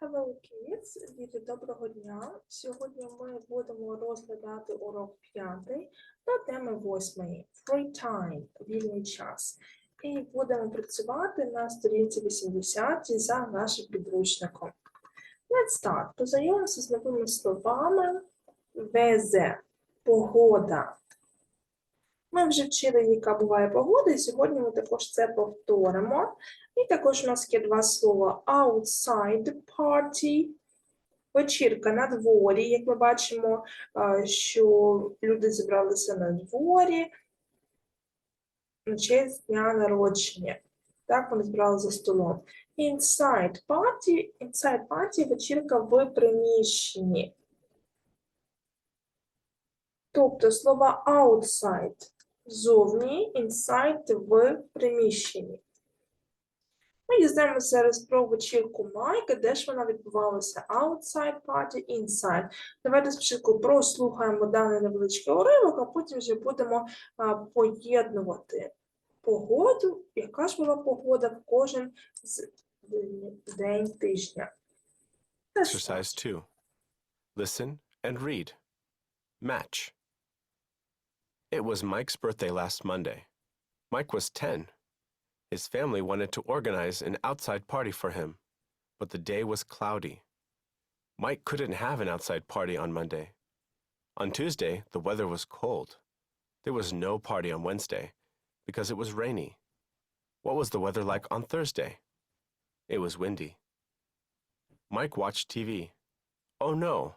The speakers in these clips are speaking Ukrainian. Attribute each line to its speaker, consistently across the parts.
Speaker 1: Hello, kids! Діти, доброго дня! Сьогодні ми будемо розглядати урок п'ятий та теми восьмої Free time – вільний час. І будемо працювати на сторінці 80 за нашим підручником. Let's start. Познайомимося з новими словами везе, погода. Ми вже вчили, яка буває погода, і сьогодні ми також це повторимо. І також у нас є два слова outside party, вечірка на дворі. Як ми бачимо, що люди зібралися на дворі на честь дня народження. Так, вони збирали за столом. Inside party, inside party вечірка в приміщенні. Тобто слова outside зовні, inside в приміщенні. Ми дізнаємося зараз про вечірку Майка, де ж вона відбувалася outside party, inside. Давайте спочатку прослухаємо даний невеличкий уривок, а потім вже будемо поєднувати погоду, яка ж була погода в кожен з день тижня.
Speaker 2: Exercise 2. Listen and read. Match. It was Mike's birthday last Monday. Mike was 10. His family wanted to organize an outside party for him, but the day was cloudy. Mike couldn't have an outside party on Monday. On Tuesday, the weather was cold. There was no party on Wednesday because it was rainy. What was the weather like on Thursday? It was windy. Mike watched TV. Oh no,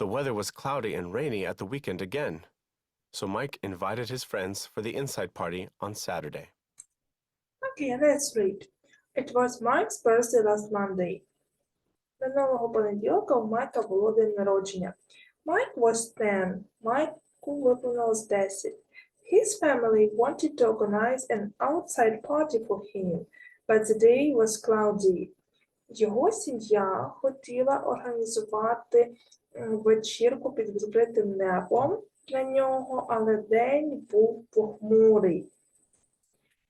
Speaker 2: the weather was cloudy and rainy at the weekend again. So Mike invited his friends for the inside party on Saturday.
Speaker 1: Okay, let's read. It was Mike's birthday last Monday. Минулого понеділка у Майка було день народження. Mike was 10. Майку виповнилось 10. His family wanted to organize an outside party for him, but the day was cloudy. Його сім'я хотіла організувати м, вечірку під відкритим небом для нього, але день був похмурий.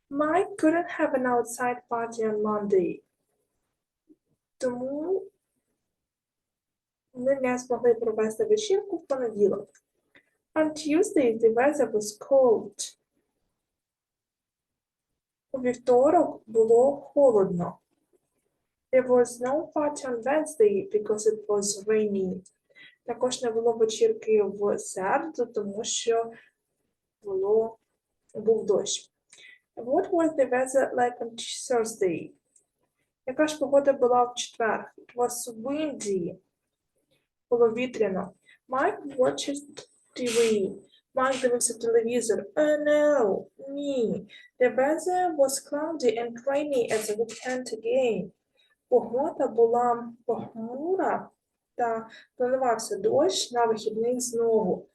Speaker 1: Mike couldn't have an outside party on Monday. Тому вони не змогли провести вечірку в понеділок. On Tuesday the weather was cold. У вівторок було холодно. There was no party on Wednesday because it was rainy. Також не було вечірки в середу, тому що було, був дощ. What was the weather like on Thursday? Яка ж погода була в четвер? It was windy. Було вітряно. Mike watched TV. Mike дивився телевізор. Oh no, ні. The weather was cloudy and rainy at the weekend again. Погода була похмура та планувався дощ на вихідних знову.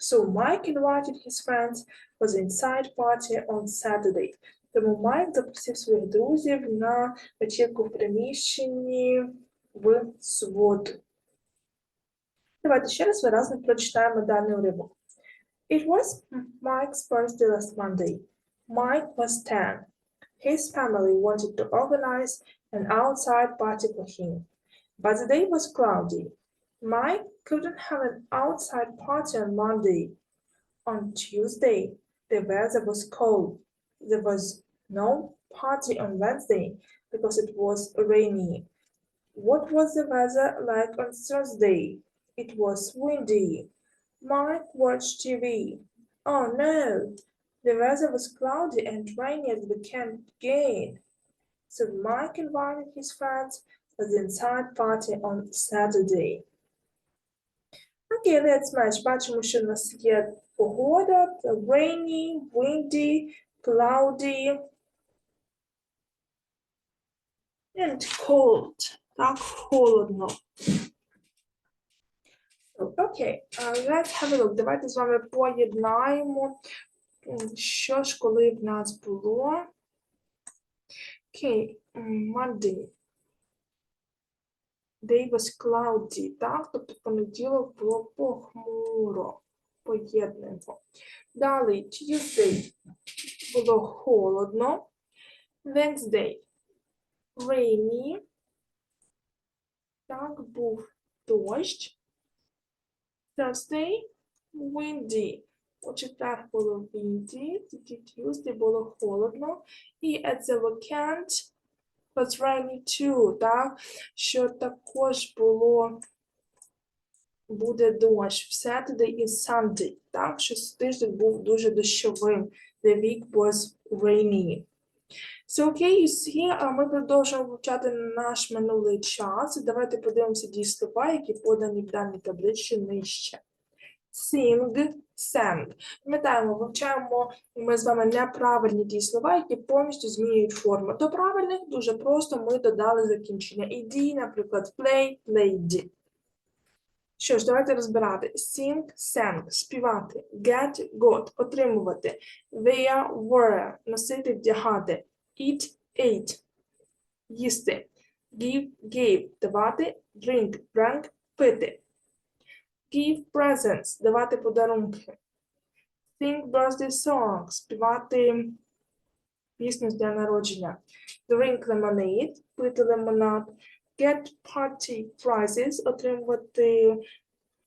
Speaker 1: So Mike invited his friends for the inside party on Saturday. Тому Майк запросив своїх друзів на вечірку в приміщенні в суботу. Давайте ще раз виразно прочитаємо даний уривок. It was Mike's birthday last Monday. Mike was 10. His family wanted to organize an outside party for him, but the day was cloudy. Mike couldn't have an outside party on Monday. On Tuesday, the weather was cold. There was no party on Wednesday because it was rainy. What was the weather like on Thursday? It was windy. Mike watched TV. Oh no, the weather was cloudy and rainy at the weekend again. So Mike invited his friends for the inside party on Saturday. Окей, let's match. Бачимо, що в нас є погода, це rainy, windy, cloudy and cold. Так, холодно. So, Окей, uh, let's have a look. Давайте з вами поєднаємо, м, що ж коли в нас було. Окей, м, Monday. Day was cloudy, так? Тобто понеділок було похмуро. Поєднуємо. Далі Tuesday було холодно. Wednesday rainy. Так, був дощ. Thursday windy. У четвер було windy, тоді Tuesday було холодно. І at the weekend was rainy too, так? Що також було буде дощ. В Saturday і Sunday, так? Що тиждень був дуже дощовим. The week was rainy. So, okay, you see, а ми продовжуємо вивчати наш минулий час. Давайте подивимося дієслова, які подані в даній таблиці нижче. Sing, sang. Пам'ятаємо, вивчаємо ми з вами неправильні дієслова, які повністю змінюють форму. До правильних дуже просто ми додали закінчення. ed, наприклад, play, played. Що ж, давайте розбирати. Sing, sang, співати, get, got, отримувати, wear, wear, носити, вдягати, eat, ate, їсти, give, gave, давати, drink, drank, пити, give presents, давати подарунки, sing birthday song, співати пісню з дня народження, drink lemonade, пити лимонад, get party prizes, отримувати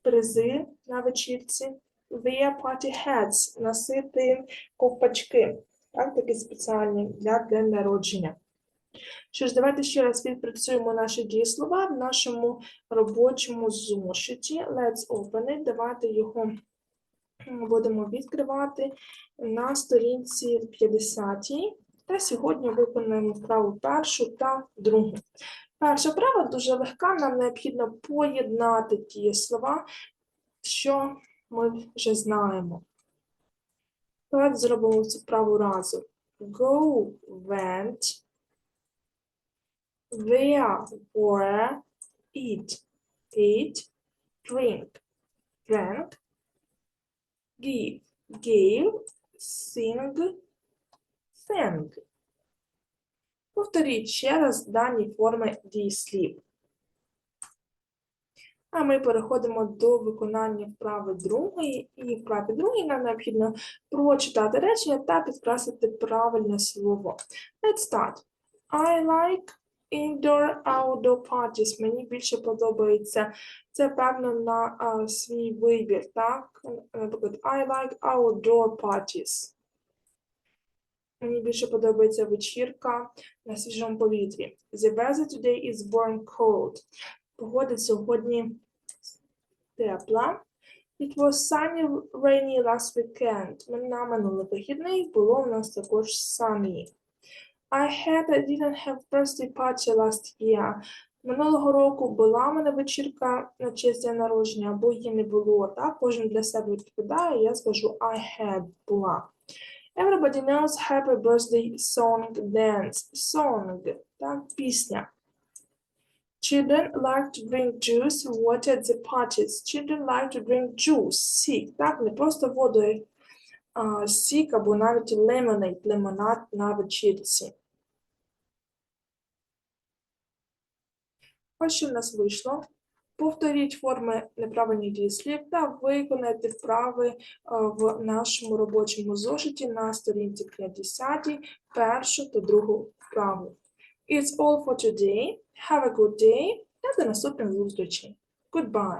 Speaker 1: призи на вечірці, wear party hats, носити ковпачки, так, такі спеціальні для дня народження. Що ж, давайте ще раз відпрацюємо наші дієслова в нашому робочому зошиті. Let's open it. Давайте його будемо відкривати на сторінці 50. Та сьогодні виконаємо вправу першу та другу. Перша вправа дуже легка, нам необхідно поєднати ті слова, що ми вже знаємо. Давайте зробимо цю вправу разом. Go, went, where, were, eat, ate, drink, drank, give, gave, sing, sang. Повторіть ще раз дані форми дієслів. А ми переходимо до виконання вправи другої. І вправі другої нам необхідно прочитати речення та підкреслити правильне слово. Let's start. I like indoor outdoor parties. Мені більше подобається. Це певно на а, свій вибір, так? Наприклад, I like outdoor parties. Мені більше подобається вечірка на свіжому повітрі. The weather today is warm cold. Погода сьогодні тепла. It was sunny, rainy last weekend. На минулий вихідний було у нас також sunny. I had, I didn't have birthday party last year. Минулого року була в мене вечірка на честь дня народження, або її не було. Так, кожен для себе відповідає, я скажу I had була. Everybody knows happy birthday song dance. Song, так, пісня. Children like to drink juice, water at the parties. Children like to drink juice, сік, так, не просто воду, а сік або навіть lemonade, лимонад на вечірці. Ось що в нас вийшло. Повторіть форми неправильних дієслів та виконайте вправи в нашому робочому зошиті на сторінці 50, першу та другу вправу. It's all for today. Have a good day та до наступних зустрічей. Goodbye.